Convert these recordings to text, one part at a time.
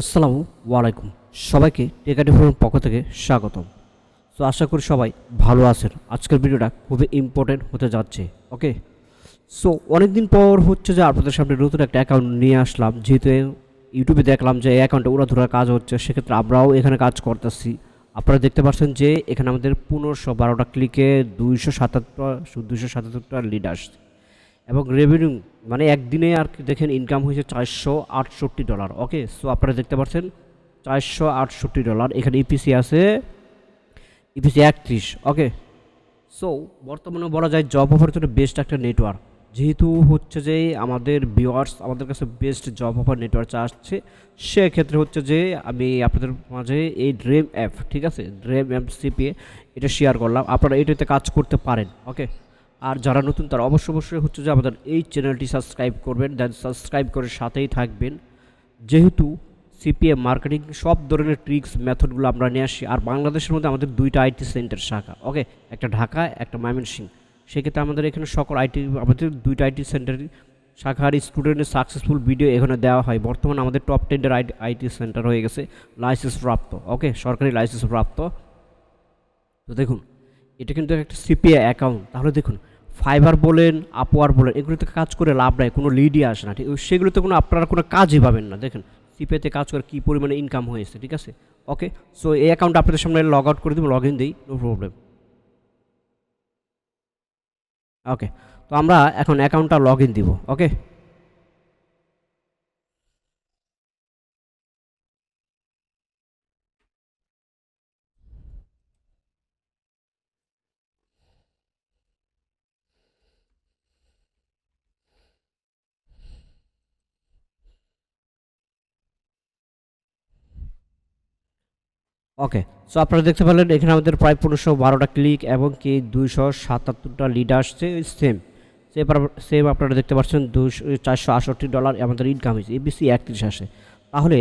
আসসালামু আলাইকুম। সবাইকে টেকাটি ফোনের পক্ষ থেকে স্বাগতম। তো আশা করি সবাই ভালো আছেন। আজকের ভিডিওটা খুবই ইম্পর্টেন্ট হতে যাচ্ছে ওকে সো অনেক দিন পর হচ্ছে যে আপনাদের সামনে নতুন একটা অ্যাকাউন্ট নিয়ে আসলাম। যেহেতু ইউটিউবে দেখলাম যে এই অ্যাকাউন্টে উড়াধুরা কাজ হচ্ছে, সেক্ষেত্রে আমরাও এখানে কাজ করতেছি। আপনারা দেখতে পাচ্ছেন যে এখানে আমাদের পনেরোশো বারোটা ক্লিকে দুইশো সাতাত্তর, দুইশো সাতাত্তরটা লিড আসছে। এবং রেভিনিউ মানে একদিনে আর দেখেন ইনকাম হয়েছে চারশো আটষট্টি ডলার ওকে সো আপনারা দেখতে পাচ্ছেন, চারশো আটষট্টি ডলার এখানে ইপিসি আছে ইপিসি একত্রিশ ওকে সো বর্তমানে বলা যায় জব অফার জন্য বেস্ট একটা নেটওয়ার্ক যেহেতু হচ্ছে যে আমাদের ভিওয়ার্স আমাদের কাছে বেস্ট জব অফার নেটওয়ার্ক আসছে, সেক্ষেত্রে হচ্ছে যে আমি আপনাদের মাঝে এই ড্রেম অ্যাপ ঠিক আছে? ড্রেম অ্যাপ সিপিএ এটা শেয়ার করলাম, আপনারা এটাতে কাজ করতে পারেন ওকে আর যারা নতুন, তারা অবশ্য অবশ্যই হচ্ছে যে আমাদের এই চ্যানেলটি সাবস্ক্রাইব করবেন দেন সাবস্ক্রাইব করে সাথেই থাকবেন। যেহেতু সিপিএম মার্কেটিং সব ধরনের ট্রিক্স মেথডগুলো আমরা নিয়ে আসি, আর বাংলাদেশের মধ্যে আমাদের দুইটা আইটি সেন্টার শাখা ওকে একটা ঢাকা, একটা ময়মনসিং সেক্ষেত্রে আমাদের এখানে সকল আইটি আমাদের দুইটা আইটি সেন্টার শাখার স্টুডেন্টের সাকসেসফুল ভিডিও এখানে দেওয়া হয়। বর্তমানে আমাদের টপ টেনের আইটি সেন্টার হয়ে গেছে লাইসেন্স প্রাপ্ত ওকে সরকারি লাইসেন্স প্রাপ্ত। তো দেখুন, এটা কিন্তু একটা সিপিআই অ্যাকাউন্ট তাহলে দেখুন ফাইবার বলেন আপওয়ার বলেন, এগুলোতে কাজ করে লাভ নাই, কোনো লিডই আসে না, ঠিক? সেগুলোতে কোনো আপনারা কোনো কাজই পাবেন না, দেখেন। সিপেতে কাজ করে কী পরিমাণে ইনকাম হয়েছে, ঠিক আছে? ওকে সো এই অ্যাকাউন্ট আপনাদের সামনে লগ আউট করে দেবো লগ ইন দিই নো প্রবলেম ওকে তো আমরা এখন অ্যাকাউন্টটা লগ ইন দিব ওকে ওকে সো আপনারা দেখতে পেলেন, এখানে আমাদের প্রায় পনেরোশো বারোটা ক্লিক এবং কি দুইশো সাতাত্তরটা লিড আসছে সেম সেম সেম আপনারা দেখতে পাচ্ছেন দুশো চারশো আটষট্টি ডলার আমাদের ইনকাম হয়েছে এবিসি একত্রিশ আসে। তাহলে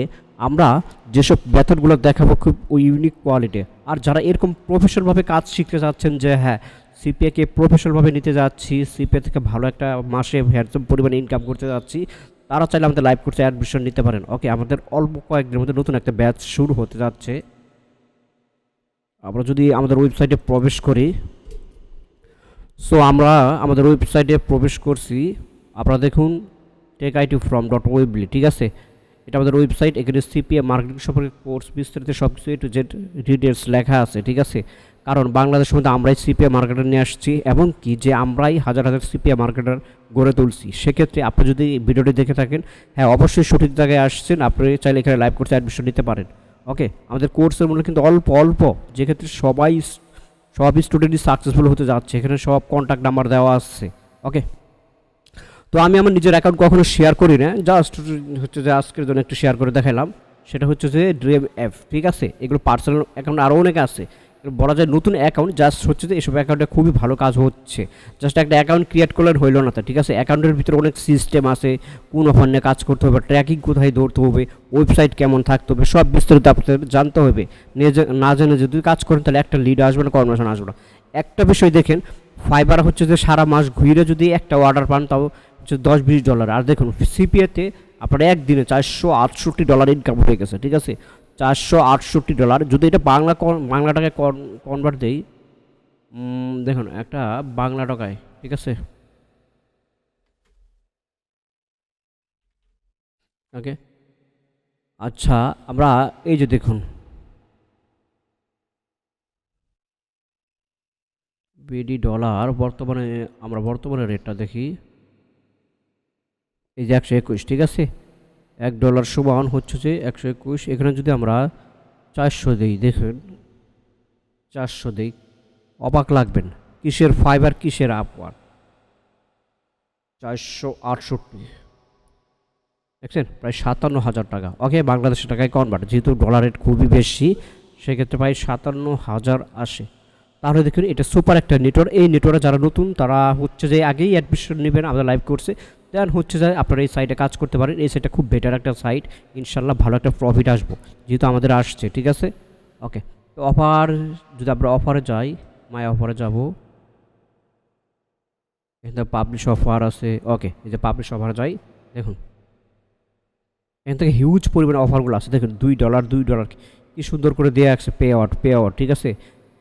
আমরা যেসব বেতনগুলো দেখাবো খুব ইউনিক কোয়ালিটি আর যারা এরকম প্রফেশনালভাবে কাজ শিখতে চাচ্ছেন যে হ্যাঁ সিপিএকে প্রফেশনালভাবে নিতে যাচ্ছি সিপিএ থেকে ভালো একটা মাসে হ্যান্ডসাম পরিমাণে ইনকাম করতে যাচ্ছি, তারা চাইলে আমাদের লাইভ কোর্সে অ্যাডমিশন নিতে পারেন। ওকে, আমাদের অল্প কয়েকদিনের মধ্যে নতুন একটা ব্যাচ শুরু হতে যাচ্ছে। আমরা যদি আমাদের ওয়েবসাইটে প্রবেশ করি সো আমরা আমাদের ওয়েবসাইটে প্রবেশ করছি। আপনারা দেখুন tech IT from dot Weebly ঠিক আছে? এটা আমাদের ওয়েবসাইট এখানে সিপিএ মার্কেটিং সম্পর্কে কোর্স বিস্তারিত সব কিছু একটু জেড ডিটেলস লেখা আছে, ঠিক আছে? কারণ বাংলাদেশের মধ্যে আমরাই সিপিএ মার্কেটার নিয়ে আসছি এবং কি যে আমরাই হাজার হাজার সিপিএ মার্কেটার গড়ে তুলছি। সেক্ষেত্রে আপনি যদি ভিডিওটি দেখে থাকেন হ্যাঁ অবশ্যই সঠিক জায়গায় আসছেন, আপনি চাইলে এখানে লাইভ কোর্সে অ্যাডমিশন নিতে পারেন। ওকে আমাদের কোর্সের মূল্য কিন্তু অল্প অল্প। যেক্ষেত্রে সবাই সব স্টুডেন্টই সাকসেসফুল হতে যাচ্ছে। এখানে সব কন্ট্যাক্ট নাম্বার দেওয়া আসছে ওকে তো আমি আমার নিজের অ্যাকাউন্ট কখনো শেয়ার করি না। জাস্ট হচ্ছে যে আজকের জন্য একটু শেয়ার করে দেখালাম। সেটা হচ্ছে যে ড্রেম অ্যাপ ঠিক আছে? এগুলো পার্সোনাল অ্যাকাউন্ট আরও অনেকে আছে। বলা যায় নতুন অ্যাকাউন্ট জাস্ট হচ্ছে যে এসব অ্যাকাউন্টে খুবই ভালো কাজ হচ্ছে। জাস্ট একটা অ্যাকাউন্ট ক্রিয়েট করলে হইল না তা, ঠিক আছে? অ্যাকাউন্টের ভিতরে অনেক সিস্টেম আছে, কোন অফার নিয়ে কাজ করতে হবে ট্র্যাকিং কোথায় ধরতে হবে ওয়েবসাইট কেমন থাকতে হবে, সব বিস্তারিত আপনাদের জানতে হবে। না জেনে যদি কাজ করেন, তাহলে একটা লিড আসবে না কর্মশন আসবে না। একটা বিষয় দেখেন ফাইবার হচ্ছে যে সারা মাস ঘুরে যদি একটা অর্ডার পান, তাও হচ্ছে দশ বিশ ডলার আর দেখুন সিপিএতে আপনার একদিনে চারশো আটষট্টি ডলার ইনকাম হয়ে গেছে, ঠিক আছে? চারশো আটষট্টি ডলার। যদি এটা বাংলা বাংলা টাকায় কনভার্ট দেই দেখুন, একটা বাংলা টাকায়, ঠিক আছে? ওকে? আচ্ছা আমরা এই যে দেখুন। বিডি ডলার বর্তমানে, আমরা বর্তমানে রেটটা দেখি। এই যে একশো একুশ, ঠিক আছে? এক ডলার সমান হচ্ছে যে একশো একুশ। এখানে যদি আমরা চারশো দিই, দেখুন, চারশো দিই, অবাক লাগবেন, কিসের ফাইবার কিসের আপওয়ার চারশো আটষট্টি। দেখছেন, প্রায় সাতান্ন হাজার টাকা। ওকে, বাংলাদেশের টাকায় কনভার্ট যেহেতু ডলার রেট খুবই বেশি, সেক্ষেত্রে প্রায় সাতান্ন হাজার আসে। তাহলে দেখুন, এটা সুপার একটা নেটওয়ার্ক এই নেটওয়ার্কে যারা নতুন, তারা হচ্ছে যে আগেই অ্যাডমিশন নেবেন, আমাদের লাইভ কোর্সে দেন হচ্ছে যে আপনারা এই সাইটে কাজ করতে পারেন। এই সাইটটা খুব বেটার একটা সাইট ইনশাল্লাহ ভালো একটা প্রফিট আসব। যেহেতু আমাদের আসছে, ঠিক আছে? ওকে তো অফার যদি আমরা অফারে যাই মাই অফারে যাব। এখানে পাবলিশ অফার আছে। ওকে এই যে পাবলিশ অফারে যাই, দেখুন। এখান থেকে হিউজ পরিমাণে অফারগুলো আছে। দেখুন, দুই ডলার দুই ডলার কি সুন্দর করে দেওয়া আছে পে আউট পে আউট ঠিক আছে?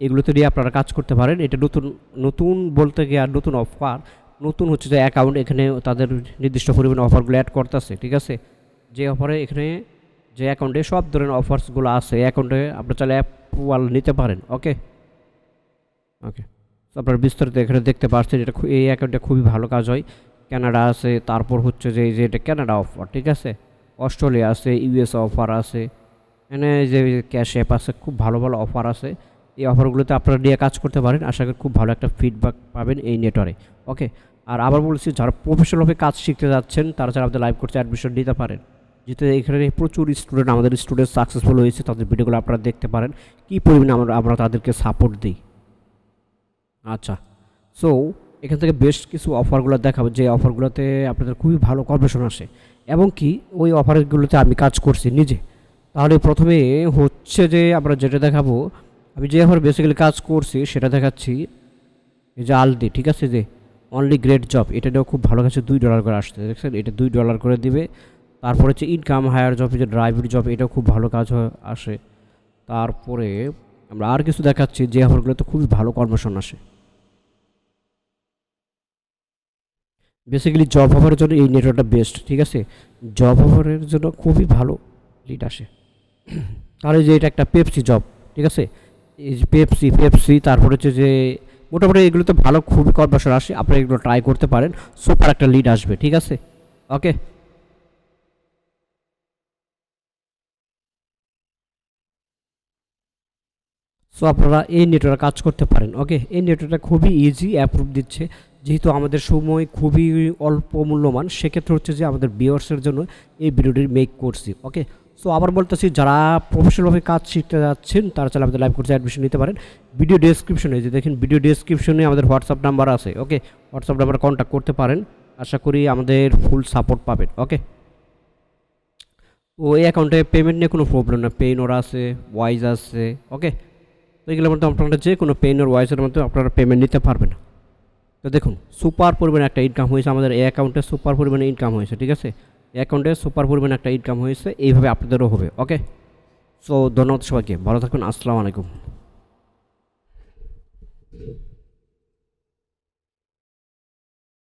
এগুলোতে নিয়ে আপনারা কাজ করতে পারেন। এটা নতুন নতুন বলতে গিয়ে আর নতুন অফার নতুন হচ্ছে যে অ্যাকাউন্ট এখানে তাদের নির্দিষ্ট পরিমাণে অফারগুলো অ্যাড করতেছে, ঠিক আছে? যে অফারে এখানে যে অ্যাকাউন্টে সব ধরনের অফার্সগুলো আছে অ্যাকাউন্টে আপনি চাইলে অ্যাপ্রুভাল নিতে পারেন ওকে ওকে আপনারা বিস্তারিত এখানে দেখতে পাচ্ছেন এটা এই অ্যাকাউন্টে খুবই ভালো কাজ হয়। ক্যানাডা আছে, তারপর হচ্ছে যে যে এটা কানাডা অফার ঠিক আছে? অস্ট্রেলিয়া আছে ইউএস অফার আছে এখানে যে ক্যাশ অ্যাপ আছে, খুব ভালো ভালো অফার আছে। এই অফারগুলোতে আপনারা নিয়ে কাজ করতে পারেন, আশা করি খুব ভালো একটা ফিডব্যাক পাবেন এই নেটওয়ার্কে ওকে আর আবার বলছি, যারা প্রফেশনালভাবে কাজ শিখতে যাচ্ছেন, তারা যারা আমাদের লাইভ কোর্সে অ্যাডমিশন নিতে পারেন। যেহেতু এখানে প্রচুর স্টুডেন্ট আমাদের স্টুডেন্ট সাকসেসফুল হয়েছে, তাদের ভিডিওগুলো আপনারা দেখতে পারেন। কী পরিমাণে আমরা আমরা তাদেরকে সাপোর্ট দিই? আচ্ছা সো এখান থেকে বেশ কিছু অফারগুলো দেখাবো। যে অফারগুলোতে আপনাদের খুবই ভালো কর্পোরেশন আসে। এবং কি, ওই অফারগুলোতে আমি কাজ করছি নিজে। তাহলে প্রথমে হচ্ছে যে, আমরা যেটা দেখাবো, আমি যে অফার বেসিক্যালি কাজ করছি, সেটা দেখাচ্ছি, এই যে আলদি ঠিক আছে যে? অনলি গ্রেট জব এটা নিয়েও খুব ভালো কাছে দুই ডলার করে আসছে। দেখছেন, এটা দুই ডলার করে দিবে। তারপরে হচ্ছে ইনকাম হায়ার জব যে ড্রাইভিং জব এটাও খুব ভালো কাজ আসে। তারপরে আমরা আর কিছু দেখাচ্ছি, যে অফারগুলোতে খুবই ভালো কর্মশন আসে। বেসিক্যালি জব অফারের জন্য এই নেটওয়ার্কটা বেস্ট ঠিক আছে? জব অফারের জন্য খুবই ভালো লিড আসে। তাহলে যে এটা একটা পেপসি জব ঠিক আছে? এই পেপসি পেপসি তারপরে হচ্ছে যে মোটামুটি এগুলোতে ভালো, খুবই কর্মশন আসে আপনি এগুলো ট্রাই করতে পারেন। সুপার একটা লিড আসবে, ঠিক আছে? ওকে সো আপনারা এই নেটওয়ার্ক কাজ করতে পারেন ওকে এই নেটওয়ার্কটা খুবই ইজি অ্যাপ্রুভ দিচ্ছে। যেহেতু আমাদের সময় খুবই অল্প মূল্যবান, সেক্ষেত্রে হচ্ছে যে আমাদের বিয়ার্সের জন্য এই ভিডিওটি মেক করছি ওকে সো আবার বলতেছি, যারা প্রফেশনালভাবে কাজ শিখতে যাচ্ছেন, তারা চাইলে আমাদের লাইভ কোর্সে অ্যাডমিশন নিতে পারেন। ভিডিও ডেসক্রিপশনে যে দেখেন ভিডিও ডেসক্রিপশনে আমাদের হোয়াটসঅ্যাপ নাম্বার আছে ওকে হোয়াটসঅ্যাপ নাম্বার কন্ট্যাক্ট করতে পারেন। আশা করি আমাদের ফুল সাপোর্ট পাবেন ওকে ও এই অ্যাকাউন্টে পেমেন্ট নিয়ে কোনো প্রবলেম না। পেইন ওরা আছে ওয়াইজ আছে ওকে তো এগুলোর মধ্যে আপনারা যে কোনো পেইন ওর ওয়াইজের মধ্যে আপনারা পেমেন্ট নিতে পারবেন। তো দেখুন সুপার পরিমাণে একটা ইনকাম হয়েছে আমাদের এই অ্যাকাউন্টে সুপার পরিমাণে ইনকাম হয়েছে, ঠিক আছে? অ্যাকাউন্টে সুপার পরিমাণ একটা ইনকাম হয়েছে, এইভাবে আপনাদেরও হবে ওকে সো ধন্যবাদ সবাইকে, ভালো থাকুন আসসালামু আলাইকুম।